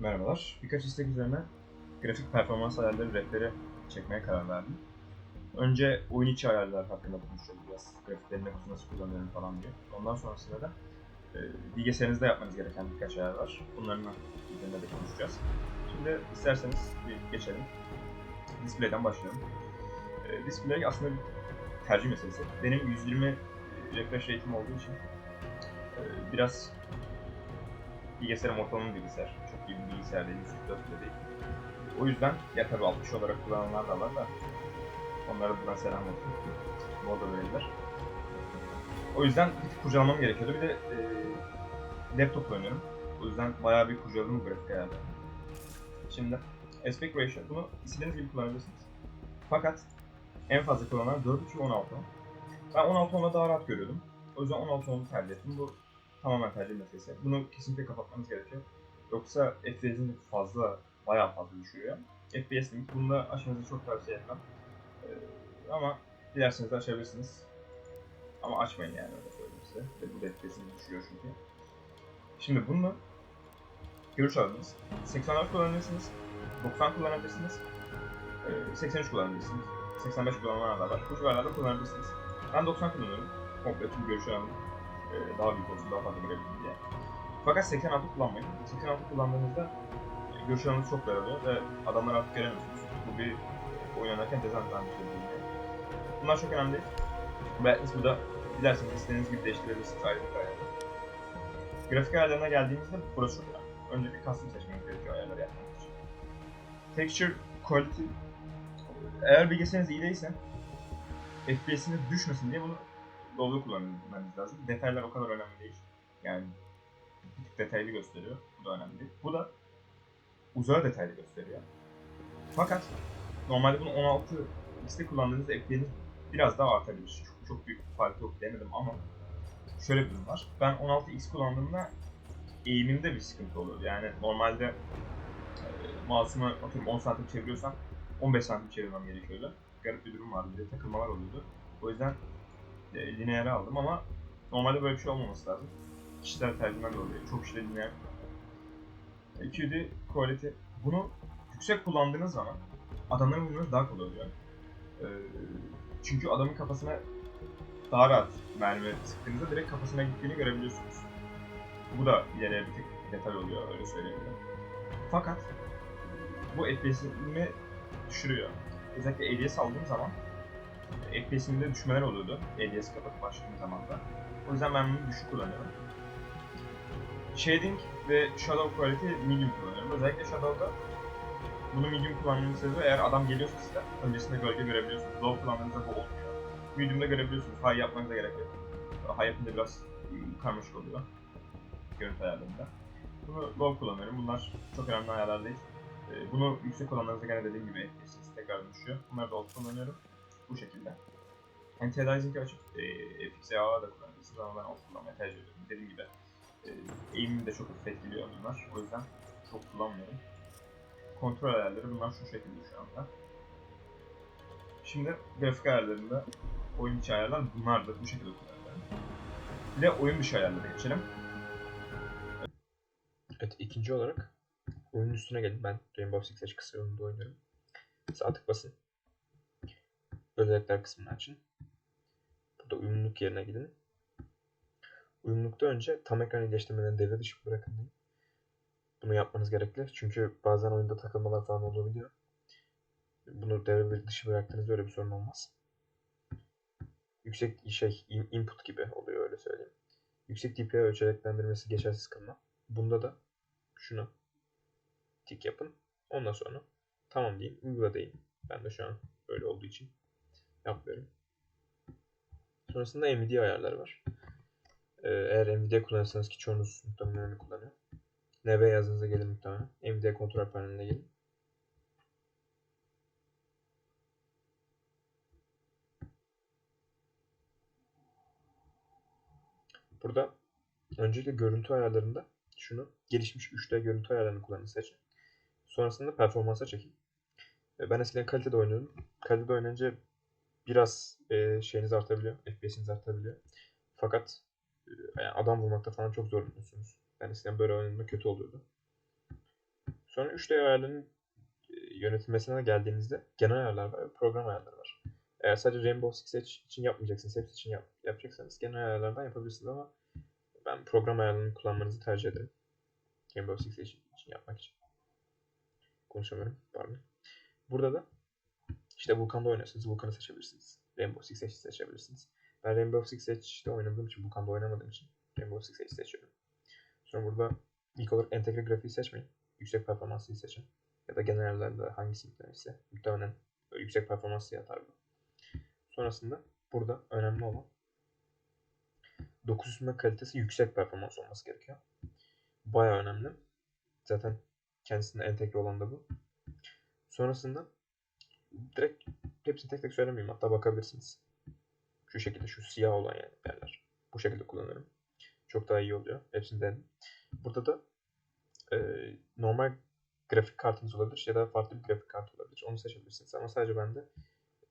Merhabalar. Birkaç istek üzerine grafik performans ayarları rehberi çekmeye karar verdim. Önce oyun içi ayarlar hakkında konuşacağız biraz. Grafikleri ne- nasıl kullanıyorum falan diye. Ondan sonrasında da e, bilgisayarınızda yapmanız gereken birkaç ayar var. Bunların üzerinde de konuşacağız. Şimdi isterseniz bir geçelim. Display'den başlayalım. E, display aslında bir tercih meselesi. Benim 120 refresh rate'im olduğu için e, biraz bilgisayarım ortalama bilgisayar. Çok iyi bir bilgisayar değil, 144 bile değil. O yüzden ya tabii 60 olarak kullananlar da var da onlara buradan selam olsun. Moda verirler. O yüzden bir kurcalamam gerekiyordu. Bir de e, laptop oynuyorum. O yüzden bayağı bir kurcaladım grafik ayarlarını. Şimdi aspect ratio bunu istediğiniz gibi kullanabilirsiniz. Fakat en fazla kullanılan 4 16 Ben 16 10'la daha rahat görüyordum. O yüzden 16 10'u tercih ettim. Bu tamamen tercih meselesi. Bunu kesinlikle kapatmanız gerekiyor. Yoksa FPS'in fazla, bayağı fazla düşürüyor. FPS limit, bunu da aşmanızı çok tavsiye etmem. Ee, ama dilerseniz açabilirsiniz. Ama açmayın yani öyle söyleyeyim size. Ve bu da düşürüyor çünkü. Şimdi bunu görüş aldınız. 80'lar kullanabilirsiniz. 90 kullanabilirsiniz. Ee, 83 kullanabilirsiniz. 85 kullananlar da var. Bu civarlarda kullanabilirsiniz. Ben 90 kullanıyorum. Komple tüm görüş alanı e, daha büyük olsun, daha fazla görebilin diye. Fakat 86 kullanmayın. 86 kullandığınızda görüş alanınız çok daralıyor ve adamları artık göremiyorsunuz. Bu bir oyun oynarken dezavantajlı bir şey. Bunlar çok önemli değil. Brightness bu da dilerseniz istediğiniz gibi değiştirebilirsiniz ayrı bir ayarda. Grafik ayarlarına geldiğimizde burası çok önemli. Önce bir custom seçmeniz gerekiyor ayarları yapmak için. Texture quality eğer bilgisayarınız iyi değilse FPS'iniz düşmesin diye bunu dolu kullanmanız lazım. Detaylar o kadar önemli değil. Yani bir tık detaylı gösteriyor. Bu da önemli. Bu da uzağa detaylı gösteriyor. Fakat normalde bunu 16 X'te kullandığınızda FPS'iniz biraz daha artabilir. Çok, çok büyük bir fark yok denedim ama şöyle bir durum var. Ben 16X kullandığımda eğimimde bir sıkıntı oluyor. Yani normalde e, mouse'umu atıyorum 10 santim çeviriyorsam 15 santim çevirmem gerekiyordu. Garip bir durum vardı. Bir de takılmalar oluyordu. O yüzden e, lineere aldım ama normalde böyle bir şey olmaması lazım. Kişisel de oluyor. Çok kişi de lineer kullanıyor. E, QD quality. Bunu yüksek kullandığınız zaman adamları vurmanız daha kolay oluyor. E, çünkü adamın kafasına daha rahat mermi sıktığınızda direkt kafasına gittiğini görebiliyorsunuz. Bu da ileriye bir tık detay oluyor öyle söyleyebilirim. Fakat bu FPS'imi düşürüyor. Özellikle ADS aldığım zaman FPS'imde düşmeler oluyordu. ADS kapatıp başladığım zaman da. O yüzden ben bunu düşük kullanıyorum. Shading ve Shadow Quality medium kullanıyorum. Özellikle Shadow'da bunu medium kullanmanın sebebi eğer adam geliyorsa size öncesinde gölge görebiliyorsunuz. Low kullandığınızda bu olmuyor. Medium'da görebiliyorsunuz. High yapmanıza gerek yok. High yapınca biraz ıı, karmaşık oluyor. Görüntü ayarlarında. Bunu low kullanıyorum. Bunlar çok önemli ayarlar değil. Ee, Bunu yüksek olanlarınızda gene dediğim gibi FPS'iniz tekrar düşüyor. Bunları da alt kullanıyorum. Bu şekilde. Anti-aliasing'i açıp e, FXAA da kullanabilirsiniz ama ben alt kullanmayı tercih ediyorum. Dediğim gibi e, eğimimi de çok hafif etkiliyor bunlar. O yüzden çok kullanmıyorum. Kontrol ayarları bunlar şu şekilde şu anda. Şimdi grafik ayarlarında oyun içi ayarlar bunlardır. Bu şekilde kullanıyorum. Bir de oyun dışı ayarlara geçelim. Evet ikinci olarak oyunun üstüne gelin. Ben Rainbow Six Siege kısa yolunda oynuyorum. Sağ tık basın. Özellikler kısmını açın. Burada uyumluluk yerine gidin. Uyumlulukta önce tam ekran iyileştirmeden devre dışı bırakın deyin. Bunu yapmanız gerekli. Çünkü bazen oyunda takılmalar falan olabiliyor. Bunu devre dışı bıraktığınızda öyle bir sorun olmaz. Yüksek şey in- input gibi oluyor öyle söyleyeyim. Yüksek DPI ölçeklendirmesi geçersiz kılma. Bunda da şunu tik yapın. Ondan sonra tamam diyeyim, uygula deyin. Ben de şu an böyle olduğu için yapmıyorum. Sonrasında Nvidia ayarları var. Ee, eğer Nvidia kullanırsanız ki çoğunuz muhtemelen onu kullanıyor. NV yazdığınızda gelin muhtemelen. Nvidia kontrol paneline gelin. Burada öncelikle görüntü ayarlarında şunu gelişmiş 3D görüntü ayarlarını kullanın seçin. Sonrasında performansa çekin. E, Ben eskiden kalitede oynuyorum. Kalitede oynayınca biraz e, şeyiniz artabiliyor. FPS'iniz artabiliyor. Fakat e, yani adam vurmakta falan çok zorlanıyorsunuz. Ben eskiden böyle oynadığımda kötü oluyordu. Sonra 3D ayarlarının e, yönetilmesine geldiğinizde genel ayarlar var program ayarları var. Eğer sadece Rainbow Six için yapmayacaksınız, hepsi için yap, yapacaksanız genel ayarlardan yapabilirsiniz ama ben program ayarlarını kullanmanızı tercih ederim. Rainbow Six Siege için yapmak için. Konuşamıyorum, pardon. Burada da işte Vulkan'da oynuyorsanız Vulkan'ı seçebilirsiniz. Rainbow Six Siege seçebilirsiniz. Ben Rainbow Six Siege'de oynadığım için, Vulkan'da oynamadığım için Rainbow Six Siege seçiyorum. Sonra burada ilk olarak entegre grafiği seçmeyin. Yüksek performanslı seçin. Ya da genel ayarlarda hangisini yüklenirse muhtemelen yüksek performanslı yatar bu. Sonrasında burada önemli olan doku süzme kalitesi yüksek performans olması gerekiyor. Baya önemli. Zaten kendisinde entegre olan da bu. Sonrasında direkt hepsini tek tek söylemeyeyim. Hatta bakabilirsiniz. Şu şekilde şu siyah olan yani yerler. Bu şekilde kullanırım. Çok daha iyi oluyor. Hepsini denedim. Burada da e, normal grafik kartınız olabilir ya da farklı bir grafik kartı olabilir. Onu seçebilirsiniz. Ama sadece bende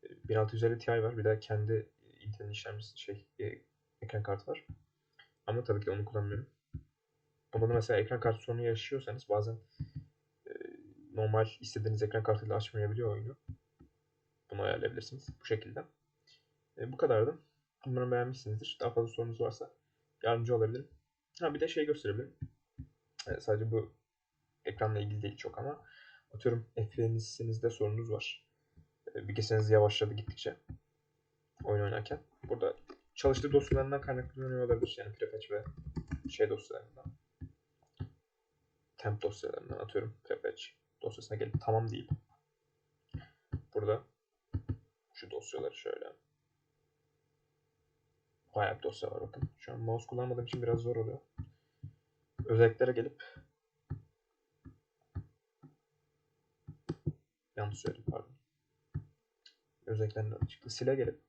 e, 1650 Ti var. Bir de kendi Intel'in işlemcisi şey e, ekran kartı var. Ama tabii ki onu kullanmıyorum. Bunda da mesela ekran kartı sorunu yaşıyorsanız bazen e, normal istediğiniz ekran kartıyla açmayabiliyor oyunu. Bunu ayarlayabilirsiniz bu şekilde. E, bu kadardı. Umarım beğenmişsinizdir. Daha fazla sorunuz varsa yardımcı olabilirim. Ha bir de şey gösterebilirim. E, sadece bu ekranla ilgili değil çok ama atıyorum FPS'inizde sorunuz var. E, bilgisayarınız yavaşladı gittikçe oyun oynarken. Burada çalıştığı dosyalarından kaynaklanıyor olabilir. Yani prefetch ve şey dosyalarından. Temp dosyalarından atıyorum prefetch dosyasına gelip tamam deyip şu dosyaları şöyle bayağı bir dosya var bakın. Şu an mouse kullanmadığım için biraz zor oluyor. Özelliklere gelip yanlış söyledim pardon. Özelliklerden çıktı. Sile gelip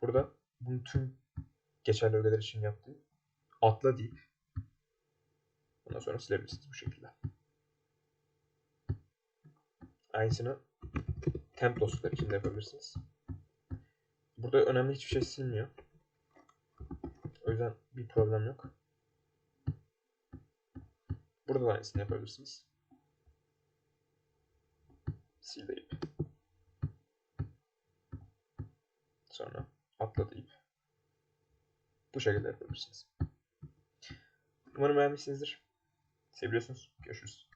burada bunu tüm geçerli ögeler için yaptım. Atla deyip ondan sonra silebilirsiniz bu şekilde. Aynısını temp dosyalar için de yapabilirsiniz. Burada önemli hiçbir şey silmiyor. O yüzden bir problem yok. Burada da aynısını yapabilirsiniz. Sil deyip. Sonra atla deyip. Bu şekilde yapabilirsiniz. Umarım beğenmişsinizdir. Seviyorsunuz. Görüşürüz.